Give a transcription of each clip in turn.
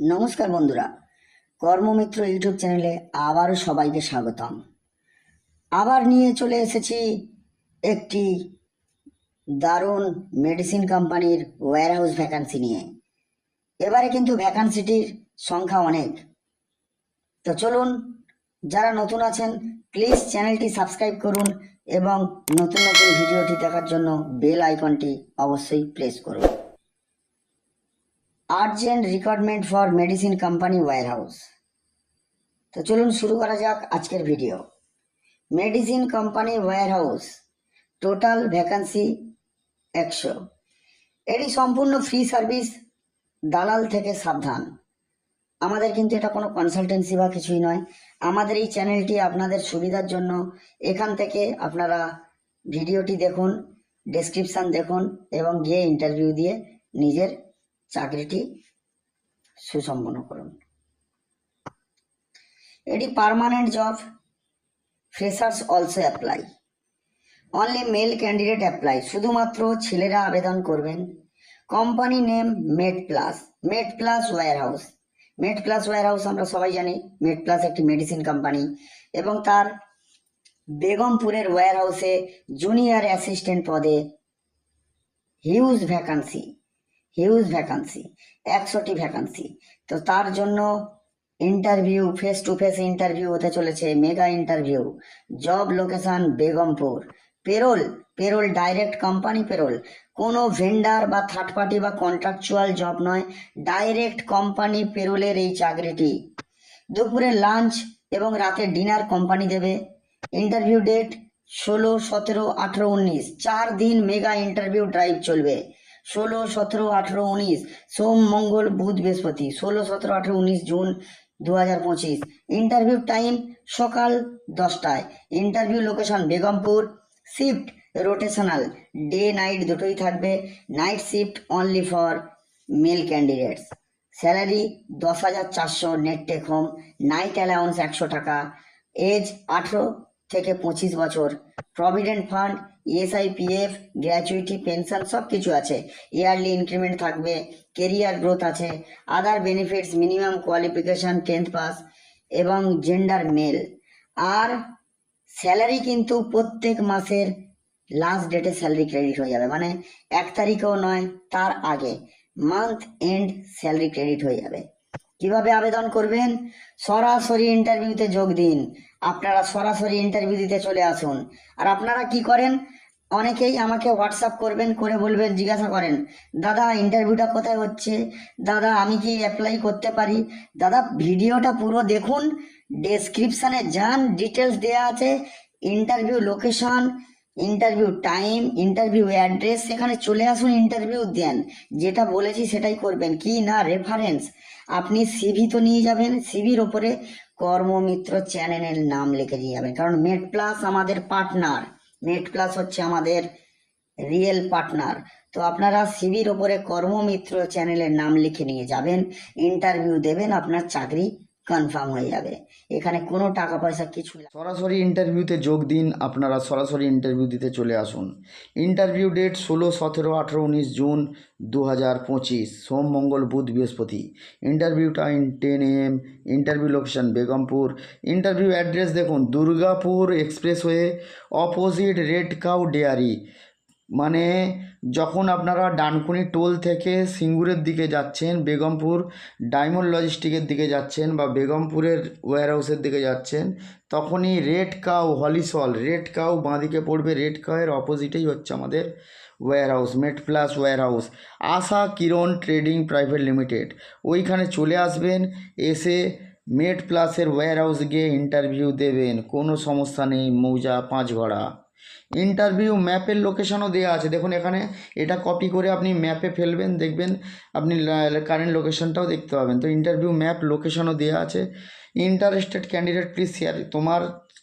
নমস্কার বন্ধুরা, কর্মমিত্র ইউটিউব চ্যানেলে আবারও সবাইকে স্বাগতম। আবার নিয়ে চলে এসেছি একটি দারুণ মেডিসিন কোম্পানির ওয়্যারহাউস ভ্যাকান্সি নিয়ে। এবারে কিন্তু ভ্যাকান্সিটির সংখ্যা অনেক। তো চলুন, যারা নতুন আছেন প্লিজ চ্যানেলটি সাবস্ক্রাইব করুন এবং নতুন নতুন ভিডিওটি দেখার জন্য বেল আইকনটি অবশ্যই প্রেস করুন। Urgent requirement for medicine company ware warehouse তো চলুন শুরু করা যাক আজকের video medicine company ware warehouse total vacancy একশো। এটি সম্পূর্ণ ফ্রি সার্ভিস দালাল থেকে সাবধান। আমাদের কিন্তু এটা কোনো কনসালটেন্সি বা কিছুই নয়। আমাদের এই চ্যানেলটি আপনাদের সুবিধার জন্য। এখান থেকে আপনারা ভিডিওটি দেখুন ডেসক্রিপশান দেখুন এবং গিয়ে ইন্টারভিউ দিয়ে নিজের চাকরিটি সুসম্পন্ন করুন। এটি permanent job freshers also apply only male candidate apply শুধুমাত্র ছেলেরা আবেদন করবেন। Company name Med Plus Med Plus warehouse Med Plus warehouse আমরা সবাই জানি। মেড প্লাস একটি মেডিসিন কোম্পানি এবং তার বেগমপুরের ওয়্যার হাউসে জুনিয়র অ্যাসিস্ট্যান্ট পদে হিউজ ভ্যাকান্সি হিউজ ভ্যাকান্সি একশোটি ভ্যাকান্সি তো তার জন্য interview face to face interview হতে চলেছে mega interview job location Begumpur. Payroll payroll direct company payroll কোনো ভেন্ডার বা থার্ড পার্টি বা কন্ট্রাকচুয়াল জব নয় ডাইরেক্ট কোম্পানি পেরোলের এই চাকরিটি। দুপুরে লাঞ্চ এবং রাতে ডিনার কোম্পানি দেবে। ইন্টারভিউ ডেট ষোলো, সতেরো, আঠেরো, উনিশ। চার দিন মেগা ইন্টারভিউ ড্রাইভ চলবে। ষোলো, সতেরো, আঠেরো, উনিশ। সোম, মঙ্গল, বুধ, বৃহস্পতি। ষোলো, সতেরো, আঠেরো, উনিশ, জুন দু হাজার পঁচিশ। ইন্টারভিউ টাইম সকাল দশটায়। Interview location Begumpur. Shift rotational. Day, night দুটোই থাকবে। Night shift only for male candidates. Salary দশ হাজার চারশো net take home. Night allowance একশো টাকা। এজ আঠেরো থেকে পঁচিশ বছর। Provident fund ESI PF gratuity pension সব কিছু আছে। ইয়ারলি ইনক্রিমেন্ট থাকবে কেরিয়ার গ্রোথ আছে other benefits minimum qualification tenth pass এবং জেন্ডার মেল আর স্যালারি কিন্তু প্রত্যেক মাসের লাস্ট ডেটে স্যালারি ক্রেডিট হয়ে যাবে। মানে এক তারিখেও নয়, তার আগে। মান্থ এন্ড স্যালারি ক্রেডিট হয়ে যাবে। কীভাবে আবেদন করবেন? সরাসরি ইন্টারভিউতে যোগ দিন। আপনারা সরাসরি ইন্টারভিউ দিতে চলে আসুন। আর আপনারা কি করেন? অনেকেই আমাকে হোয়াটসঅ্যাপ করবেন, করে বলবেন, জিজ্ঞাসা করেন, দাদা ইন্টারভিউটা কোথায় হচ্ছে? দাদা, আমি কি অ্যাপ্লাই করতে পারি? দাদা ভিডিওটা পুরো দেখুন ডেসক্রিপশানে যান ডিটেলস দেওয়া আছে interview location interview time interview address সেখানে চলে আসুন ইন্টারভিউ দেন। যেটা বলেছি সেটাই করবেন। কি না রেফারেন্স আপনি সিভি তো নিয়ে যাবেন। সিভির ওপরে কর্মমিত্র চ্যানেলের নাম লিখে নিয়ে যাবেন। কারণ নেট প্লাস আমাদের পার্টনার নেট প্লাস হচ্ছে আমাদের রিয়েল পার্টনার তো আপনারা সিভির ওপরে কর্মমিত্র চ্যানেলের নাম লিখে নিয়ে যাবেন। ইন্টারভিউ দেবেন, আপনার চাকরি কনফার্ম হয়ে যাবে। এখানে কোনো টাকা পয়সা কিছু। সরাসরি ইন্টারভিউতে যোগ দিন, আপনারা সরাসরি ইন্টারভিউ দিতে চলে আসুন। ইন্টারভিউ ডেট ষোলো, সতেরো, আঠেরো, উনিশ জুন দু হাজার পঁচিশ, সোম, মঙ্গল, বুধ, বৃহস্পতি। Interview time ten AM interview location Begumpur. Interview address দেখুন, Durgapur expressway opposite red cow dairy মানে যখন আপনারা ডানকুনি টোল থেকে সিঙ্গুরের দিকে যাচ্ছেন, বেগমপুর ডায়মন্ড লজিস্টিকের দিকে যাচ্ছেন বা বেগমপুরের ওয়্যারহাউসের দিকে যাচ্ছেন, তখনই রেড কাউ হলিসল, রেড কাউ বাঁদিকে পড়বে, রেড কাউয়ের অপোজিটেই হচ্ছে আমাদের warehouse Med Plus warehouse Asha Kiran trading private limited, ওইখানে চলে আসবেন, এসে মেট প্লাসের ওয়্যারহাউস গিয়ে ইন্টারভিউ দেবেন, কোনো সমস্যা নেই, মৌজা পাঁচগড়া ইন্টারভিউ ম্যাপের লোকেশনও দেওয়া আছে। দেখুন এখানে এটা কপি করে আপনি ম্যাপে ফেলবেন, দেখবেন আপনি কারেন্ট লোকেশনটাও দেখতে পাবেন। তো ইন্টারভিউ ম্যাপ লোকেশনও দেওয়া আছে। ইন্টারেস্টেড ক্যান্ডিডেট প্লিজ শেয়ার তোমার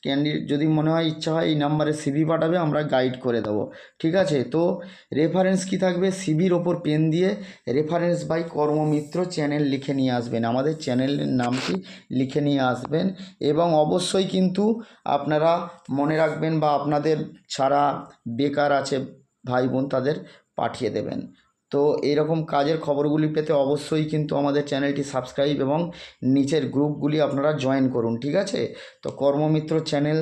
ক্যান্ডিডেট যদি মনে হয় ইচ্ছা হয় এই নাম্বারে সিভি পাঠাবে, আমরা গাইড করে দেবো। ঠিক আছে? তো রেফারেন্স কি থাকবে? সিভির ওপর পেন দিয়ে রেফারেন্স বাই কর্মমিত্র চ্যানেল লিখে নিয়ে আসবেন। আমাদের চ্যানেলের নামটি লিখে নিয়ে আসবেন। এবং অবশ্যই কিন্তু আপনারা মনে রাখবেন বা আপনাদের ছাড়া বেকার আছে ভাই বোন তাদের পাঠিয়ে দেবেন। তো এরকম কাজের খবরগুলি পেতে অবশ্যই কিন্তু আমাদের চ্যানেলটি সাবস্ক্রাইব এবং নিচের গ্রুপগুলি আপনারা জয়েন করুন, ঠিক আছে? তো কর্মমিত্র চ্যানেল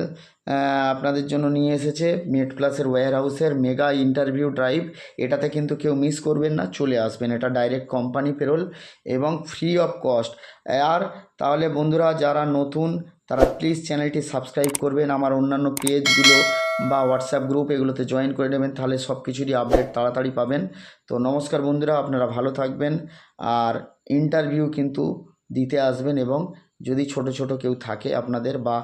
আপনাদের জন্য নিয়ে এসেছে মেট প্লাসের ওয়্যার হাউসের মেগা ইন্টারভিউ ড্রাইভ এটাতে কিন্তু কেউ মিস করবেন না, চলে আসবেন। এটা ডাইরেক্ট কোম্পানি পেরোল এবং ফ্রি অফ কস্ট আর তাহলে বন্ধুরা, যারা নতুন, তারা প্লিজ চ্যানেলটি সাবস্ক্রাইব করবেন। আমার অন্যান্য পেজগুলো বা হোয়াটসঅ্যাপ গ্রুপ এগুলোতে জয়েন করে নেবেন, তাহলে সব কিছুরই আপডেট তাড়াতাড়ি পাবেন। তো নমস্কার বন্ধুরা, আপনারা ভালো থাকবেন। আর ইন্টারভিউ কিন্তু দিতে আসবেন এবং যদি ছোট ছোট কেউ থাকে আপনাদের বা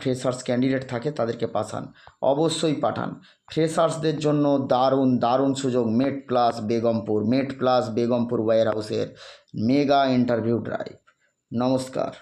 ফ্রেশার্স ক্যান্ডিডেট থাকে তাদেরকে পাঠান। অবশ্যই পাঠান। ফ্রেশার্সদের জন্য দারুণ দারুণ সুযোগ। Med Plus Begumpur Med Plus Begumpur wire হাউসের মেগা ইন্টারভিউ ড্রাইভ নমস্কার।